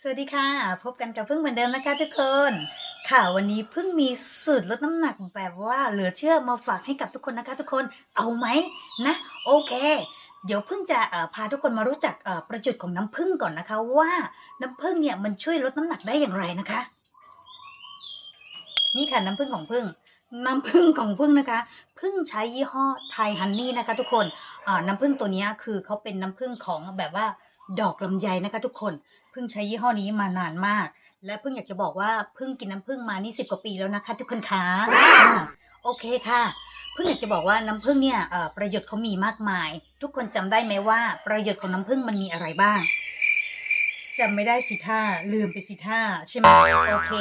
สวัสดีค่ะ พบกันกับพึ่งเหมือนเดิมนะคะทุกคน ค่ะวันนี้พึ่งมีสูตรลดน้ำหนักแบบว่าเหลือเชื่อมาฝากให้กับทุกคนนะคะ ทุกคนเอาไหมนะ โอเค เดี๋ยวพึ่งจะพาทุกคนมารู้จักประโยชน์ของน้ำผึ้งก่อนนะคะ ว่าน้ำผึ้งเนี่ยมันช่วยลดน้ำหนักได้อย่างไรนะคะ นี่ค่ะน้ำผึ้งของพึ่งน้ำผึ้งของพึ่งนะคะพึ่งใช้ยี่ห้อไทยฮันนี่นะคะ ทุกคนน้ำผึ้งตัวนี้คือเขาเป็นน้ำผึ้งของแบบว่า ดอกลำไยนะคะ ทุกคนพึ่งใช้ยี่ห้อนี้มานานมาก และพึ่งอยากจะบอกว่าพึ่งกินน้ำผึ้งมานี่สิบกว่าปีแล้วนะคะ ทุกคนคะโอเคค่ะพึ่งอยากจะบอกว่าน้ำผึ้งเนี่ยประโยชน์เขามีมากมาย ทุกคนจำได้ไหมว่าประโยชน์ของน้ำผึ้งมันมีอะไรบ้างจำไม่ได้สิท่าลืมไปสิท่าใช่ไหมโอเค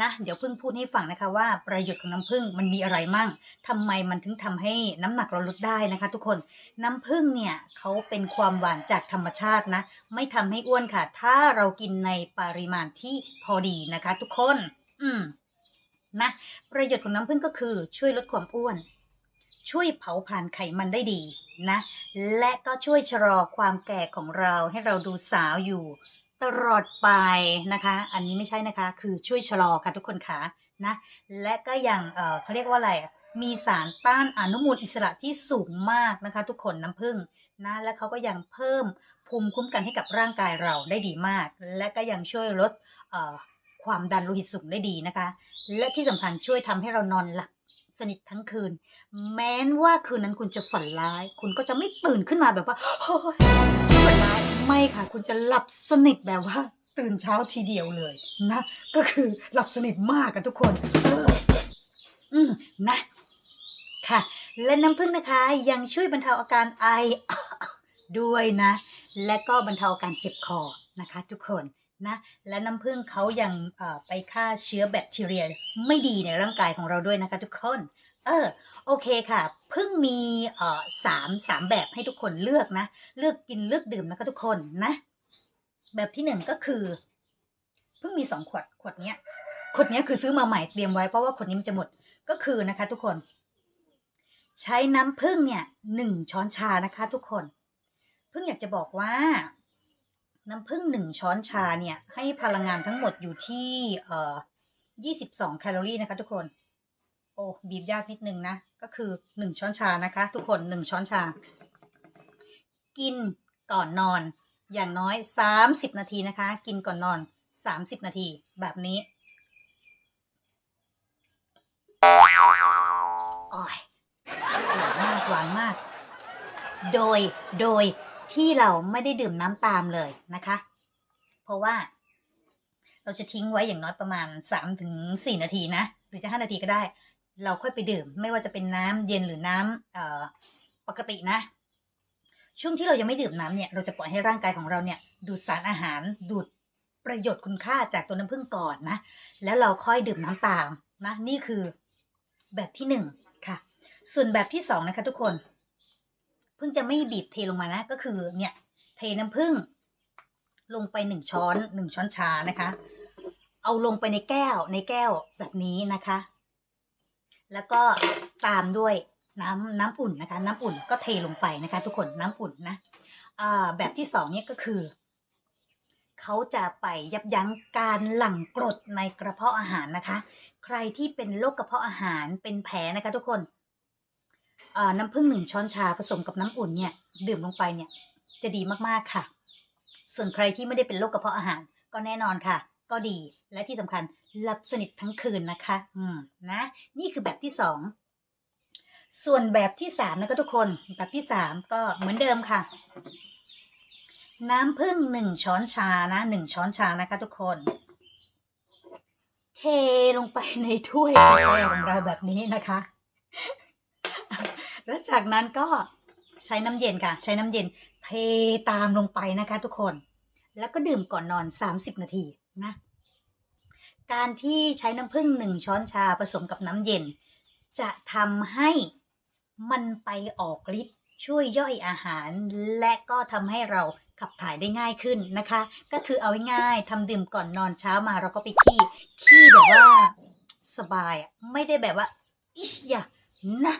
นะเดี๋ยวพึ่งพูดให้ฟังนะคะว่าประโยชน์ของน้ำผึ้งมันมีอะไรมั่งทำไมมันถึงทำให้น้ำหนักเราลดได้นะคะ ทุกคนน้ำผึ้งเนี่ยเขาเป็นความหวานจากธรรมชาตินะ ไม่ทำให้อ้วนค่ะ ถ้าเรากินในปริมาณที่พอดีนะคะ ทุกคน อืมนะประโยชน์ของน้ำผึ้งก็คือช่วยลดความอ้วน ช่วยเผาผลาญไขมันได้ดีนะ และก็ช่วยชะลอความแก่ของเราให้เราดูสาวอยู่ ตลอดไปนะคะ อันนี้ไม่ใช่นะคะ คือช่วยชะลอค่ะทุกคนค่ะนะ และก็อย่างเออเขาเรียกว่าอะไรมีสารต้านอนุมูลอิสระที่สูงมากนะคะ ทุกคนน้ำผึ้งนะและเขาก็ยังเพิ่มภูมิคุ้มกันให้กับร่างกายเราได้ดีมาก และก็ยังช่วยลดความดันโลหิตสูงได้ดีนะคะ และที่สำคัญช่วยทำให้เรานอนหลับสนิททั้งคืน แม้นว่าคืนนั้นคุณจะฝันร้าย คุณก็จะไม่ตื่นขึ้นมาแบบว่าโอ้ยฝันร้าย ไม่ค่ะคุณจะหลับสนิทแบบว่า ตื่นเช้าทีเดียวเลยนะ ก็คือหลับสนิทมากกันทุกคนเอออืมนะค่ะ และน้ำผึ้งนะคะยังช่วยบรรเทาอาการไอด้วยนะ และก็บรรเทาอาการเจ็บคอนะคะ ทุกคนนะ และน้ำผึ้งเขายังไปฆ่าเชื้อแบคทีเรีย ไม่ดีในร่างกายของเราด้วยนะคะ ทุกคน เออโอเคค่ะ เพิ่งมีเอ่อสามสามแบบให้ทุกคนเลือกนะ เลือกกินเลือกดื่มนะคะทุกคนนะ แบบที่หนึ่งก็คือ เพิ่งมีสองขวดขวดเนี้ยขวดเนี้ยคือซื้อมาใหม่เตรียมไว้เพราะว่าขวดนี้มันจะหมดก็คือนะคะ ทุกคน ใช้น้ำผึ้งเนี่ยหนึ่งช้อนชานะคะ ทุกคนเพิ่งอยากจะบอกว่า น้ำผึ้งหนึ่งช้อนชาเนี่ย ให้พลังงานทั้งหมดอยู่ที่เอ่อยี่สิบสองแคลอรี่นะคะ ทุกคน โอ้บีบยากนิดนึงนะ ก็คือหนึ่งช้อนชานะคะ ทุกคนหนึ่งช้อนชา กินก่อนนอน อย่างน้อยสามสิบนาทีนะคะ กินก่อนนอนสามสิบนาทีแบบนี้โอ้ยหวานมากหวานมาก โดยโดยที่เราไม่ได้ดื่มน้ำตามเลยนะคะ เพราะว่าเราจะทิ้งไว้อย่างน้อยประมาณสามถึงสี่นาทีนะ หรือจะห้านาทีก็ได้ เราค่อยไปดื่ม ไม่ว่าจะเป็นน้ำเย็นหรือน้ำเอ่อปกตินะ ช่วงที่เรายังไม่ดื่มน้ำเนี่ย เราจะปล่อยให้ร่างกายของเราเนี่ย ดูดสารอาหารดูดประโยชน์คุณค่าจากตัวน้ำผึ้งก่อนนะ แล้วเราค่อยดื่มน้ำตามนะ นี่คือแบบที่หนึ่งค่ะ ส่วนแบบที่สองนะคะทุกคน เพิ่งจะไม่บีบเทลงมานะ ก็คือเนี่ย เทน้ำผึ้งลงไปหนึ่งช้อนหนึ่งช้อนชานะคะ เอาลงไปในแก้วในแก้วแบบนี้นะคะ แล้วก็ตามด้วยน้ำน้ำอุ่นนะคะ น้ำอุ่นก็เทลงไปนะคะ ทุกคนน้ำอุ่นนะแบบที่สองเนี่ยก็คือเขาจะไปยับยั้งการหลั่งกรดในกระเพาะอาหารนะคะ ใครที่เป็นโรคกระเพาะอาหารเป็นแผลนะคะ ทุกคนน้ำผึ้งหนึ่งช้อนชาผสมกับน้ำอุ่นเนี่ยดื่มลงไปเนี่ยจะดีมากๆค่ะ ส่วนใครที่ไม่ได้เป็นโรคกระเพาะอาหารก็แน่นอนค่ะ ก็ดี และที่สำคัญหลับสนิททั้งคืนนะคะ อืมนะ นี่คือแบบที่สองส่วนแบบที่สามนะคะทุกคนแบบที่สามก็เหมือนเดิมค่ะ น้ำผึ้งหนึ่งช้อนชานะหนึ่งช้อนชานะคะ ทุกคน เทลงไปในถ้วยกาแฟของเราแบบนี้นะคะ แล้วจากนั้นก็ใช้น้ำเย็นค่ะ ใช้น้ำเย็นเทตามลงไปนะคะ ทุกคน แล้วก็ดื่มก่อนนอน 30 นาทีนะ การที่ใช้น้ำผึ้งหนึ่งช้อนชาผสมกับน้ำเย็น จะทำให้มันไปออกฤทธิ์ช่วยย่อยอาหาร และก็ทำให้เราขับถ่ายได้ง่ายขึ้นนะคะ ก็คือเอาง่ายทำดื่มก่อนนอนเช้ามาเราก็ไปขี้ขี้แบบว่าสบายไม่ได้แบบว่า อิชยะนะ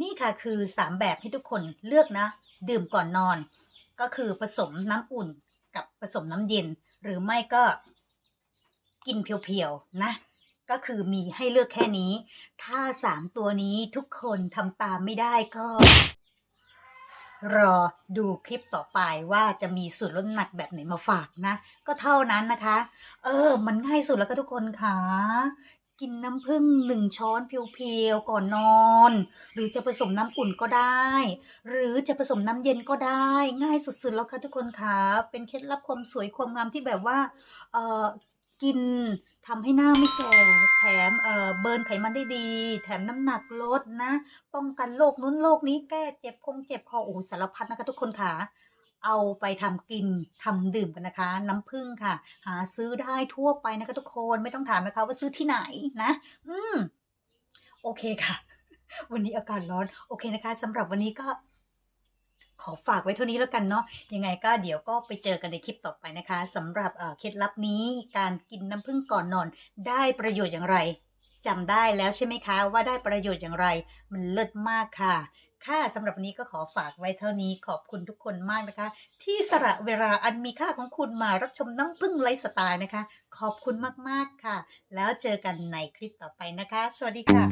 นี่ค่ะคือสามแบบให้ทุกคนเลือกนะ ดื่มก่อนนอน ก็คือผสมน้ำอุ่นกับผสมน้ำเย็น หรือไม่ก็ กินเพียวๆนะ ก็คือมีให้เลือกแค่นี้ ถ้าสามตัวนี้ทุกคนทำตามไม่ได้ก็ รอดูคลิปต่อไปว่าจะมีสูตรลดน้ำหนักแบบไหนมาฝากนะ ก็เท่านั้นนะคะ เออ มันง่ายสุดแล้วก็ทุกคนค่ะกินน้ำผึ้งหนึ่งช้อนเพียวๆก่อนนอน หรือจะผสมน้ำอุ่นก็ได้ หรือจะผสมน้ำเย็นก็ได้ ง่ายสุดๆแล้วค่ะทุกคนค่ะเป็นเคล็ดลับความสวยความงามที่แบบว่าเออ กินทำให้หน้าไม่แก่แถมเอ่อเบิร์นไขมันได้ดี แถมน้ำหนักลดนะ ป้องกันโรคนู้นโรคนี้แก้เจ็บคงเจ็บคอโอ้สารพัดนะคะทุกคนค่ะเอาไปทำกินทำดื่มกันนะคะ น้ำผึ้งค่ะ หาซื้อได้ทั่วไปนะคะทุกคนไม่ต้องถามนะคะว่าซื้อที่ไหนนะ อืม โอเคค่ะ วันนี้อากาศร้อน โอเคนะคะสำหรับวันนี้ก็ ขอฝากไว้เท่านี้แล้วกันเนาะยังไงก็เดี๋ยวก็ไปเจอกันในคลิปต่อไปนะคะสำหรับเคล็ดลับนี้การกินน้ำผึ้งก่อนนอน ได้ประโยชน์อย่างไรจำได้แล้วใช่ไหมคะ ว่าได้ประโยชน์อย่างไร มันเลิศมากค่ะ ค่ะสำหรับวันนี้ก็ขอฝากไว้เท่านี้ขอบคุณทุกคนมากนะคะ ที่สละเวลาอันมีค่าของคุณมารับชมน้ำผึ้งไลฟ์สไตล์นะคะ ขอบคุณมากๆค่ะ แล้วเจอกันในคลิปต่อไปนะคะ สวัสดีค่ะ